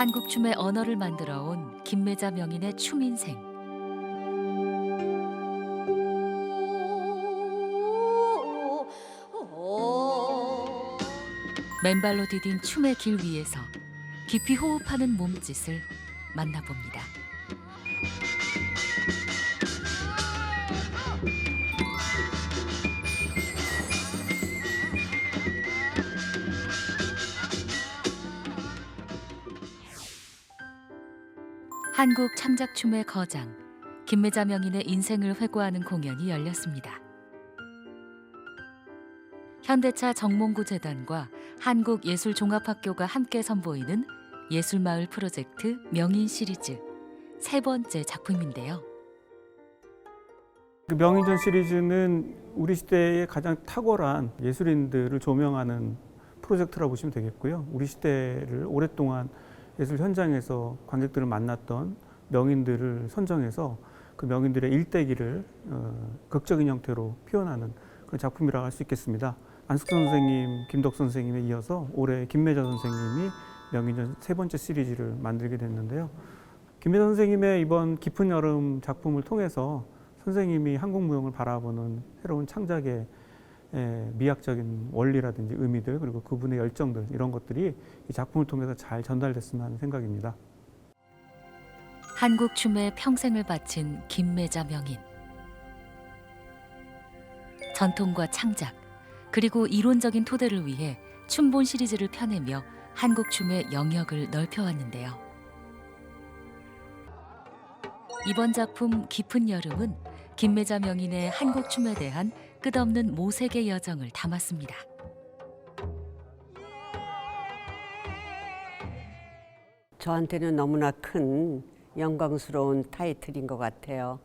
한국 춤의 언어를 만들어 온 김매자 명인의 춤 인생. 맨발로 디딘 춤의 길 위에서 깊이 호흡하는 몸짓을 만나봅니다. 한국 창작춤의 거장 김매자 명인의 인생을 회고하는 공연이 열렸습니다. 현대차 정몽구 재단과 한국예술종합학교가 함께 선보이는 예술마을 프로젝트 명인 시리즈 세 번째 작품인데요. 그 명인전 시리즈는 우리 시대의 가장 탁월한 예술인들을 조명하는 프로젝트라고 보시면 되겠고요. 우리 시대를 오랫동안 예술 현장에서 관객들을 만났던 명인들을 선정해서 그 명인들의 일대기를 어, 극적인 형태로 표현하는 그런 작품이라고 할 수 있겠습니다. 안숙 선생님, 김덕 선생님에 이어서 올해 김매자 선생님이 명인전 세 번째 시리즈를 만들게 됐는데요. 김매자 선생님의 이번 깊은 여름 작품을 통해서 선생님이 한국 무용을 바라보는 새로운 창작의 에, 미학적인 원리라든지 의미들 그리고 그분의 열정들 이런 것들이 이 작품을 통해서 잘 전달됐으면 하는 생각입니다. 한국 춤에 평생을 바친 김매자 명인. 전통과 창작 그리고 이론적인 토대를 위해 춤본 시리즈를 펴내며 한국 춤의 영역을 넓혀왔는데요. 이번 작품 깊은 여름은 김매자 명인의 한국 춤에 대한 끝없는 모색의 여정을 담았습니다. 저한테는 너무나 큰 영광스러운 타이틀인 것 같아요.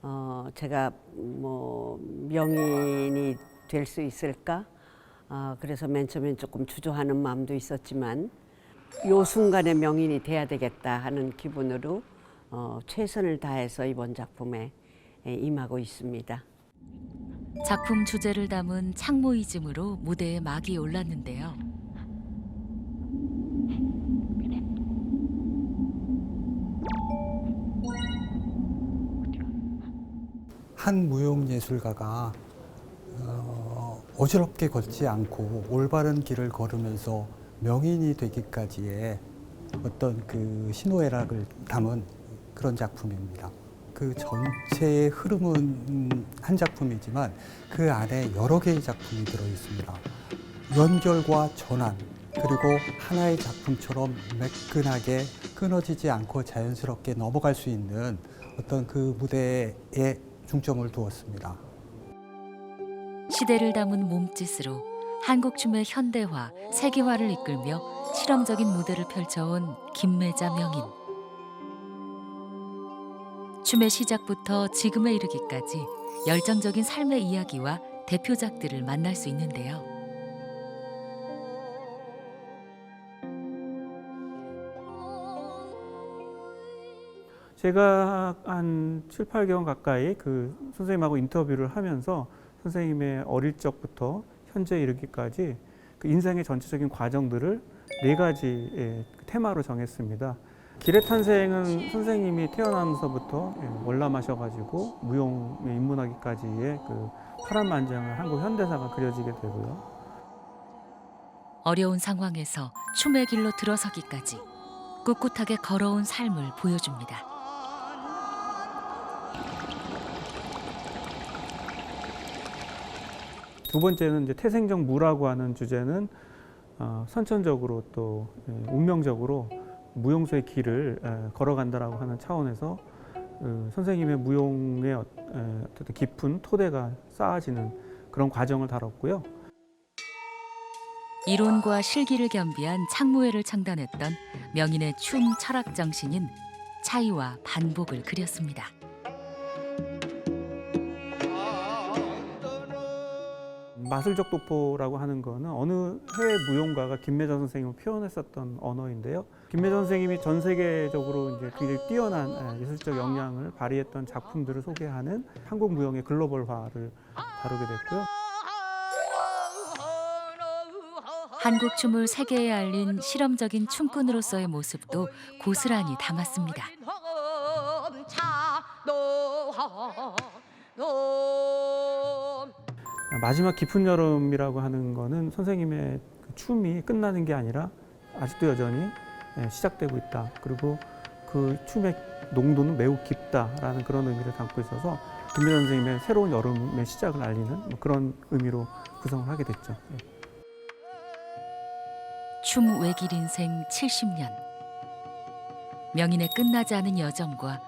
어, 제가 뭐 명인이 될 수 있을까? 아, 그래서 맨 처음엔 조금 주저하는 마음도 있었지만 요 순간에 명인이 돼야 되겠다 하는 기분으로 어, 최선을 다해서 이번 작품에 에, 임하고 있습니다. 작품 주제를 담은 창모이즘으로 무대에 막이 올랐는데요. 한 무용 예술가가 어, 어지럽게 걷지 않고 올바른 길을 걸으면서 명인이 되기까지의 어떤 그 신호애락을 담은 그런 작품입니다. 그 전체의 흐름은 음, 한 작품이지만 그 안에 여러 개의 작품이 들어 있습니다. 연결과 전환 그리고 하나의 작품처럼 매끈하게 끊어지지 않고 자연스럽게 넘어갈 수 있는 어떤 그 무대에 중점을 두었습니다. 시대를 담은 몸짓으로 한국 춤의 현대화, 세계화를 이끌며 실험적인 무대를 펼쳐온 김매자 명인. 춤의 시작부터 지금에 이르기까지 열정적인 삶의 이야기와 대표작들을 만날 수 있는데요. 제가 한 7, 8개월 가까이 그 선생님하고 인터뷰를 하면서 선생님의 어릴 적부터 현재 이르기까지 그 인생의 전체적인 과정들을 네 가지의 테마로 정했습니다. 길의 탄생은 선생님이 태어나면서부터 예, 월남하셔가지고 무용에 입문하기까지의 그 파란만장한 한국 현대사가 그려지게 되고요. 어려운 상황에서 춤의 길로 들어서기까지 꿋꿋하게 걸어온 삶을 보여줍니다. 두 번째는 이제 태생적 무라고 하는 주제는 어, 선천적으로 또 예, 운명적으로 무용소의 길을 에, 걸어간다라고 하는 차원에서 그 선생님의 무용의 어, 에, 어떤 깊은 토대가 쌓아지는 그런 과정을 다뤘고요. 이론과 실기를 겸비한 창무회를 창단했던 명인의 춤 철학 정신인 차이와 반복을 그렸습니다. 마술적 도포라고 하는 거는 어느 해외 무용가가 김매자 선생님을 표현했었던 언어인데요. 김매자 선생님이 전 세계적으로 이제 굉장히 뛰어난 예, 예술적 역량을 발휘했던 작품들을 소개하는 한국 무용의 글로벌화를 다루게 됐고요. 한국 춤을 세계에 알린 실험적인 춤꾼으로서의 모습도 고스란히 담았습니다. 마지막 깊은 여름이라고 하는 거는 선생님의 그 춤이 끝나는 게 아니라 아직도 여전히 예, 시작되고 있다. 그리고 그 춤의 농도는 매우 깊다라는 그런 의미를 담고 있어서 김미 선생님의 새로운 여름의 시작을 알리는 뭐 그런 의미로 구성을 하게 됐죠. 예. 춤 외길 인생 70년. 명인의 끝나지 않은 여정과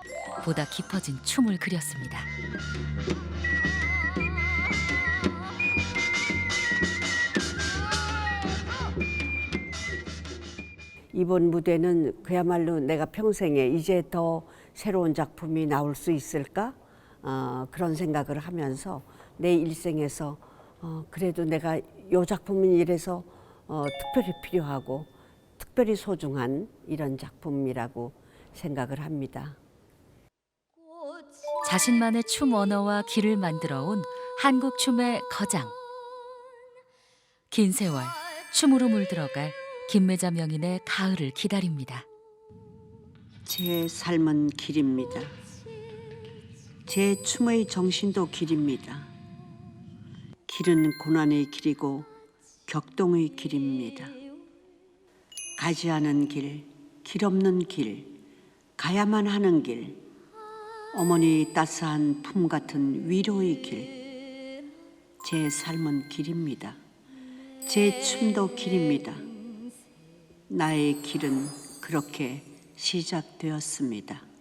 보다 깊어진 춤을 그렸습니다. 이번 무대는 그야말로 내가 평생에 이제 더 새로운 작품이 나올 수 있을까 어, 그런 생각을 하면서 내 일생에서 어, 그래도 내가 요 작품은 이래서 어, 특별히 필요하고 특별히 소중한 이런 작품이라고 생각을 합니다. 자신만의 춤 언어와 길을 만들어 온 한국 춤의 거장. 긴 세월 춤으로 물들어갈 김매자 명인의 가을을 기다립니다. 제 삶은 길입니다. 제 춤의 정신도 길입니다. 길은 고난의 길이고 격동의 길입니다. 가지 않은 길, 길 없는 길, 가야만 하는 길, 어머니 따스한 품 같은 위로의 길. 제 삶은 길입니다. 제 춤도 길입니다. 나의 길은 그렇게 시작되었습니다.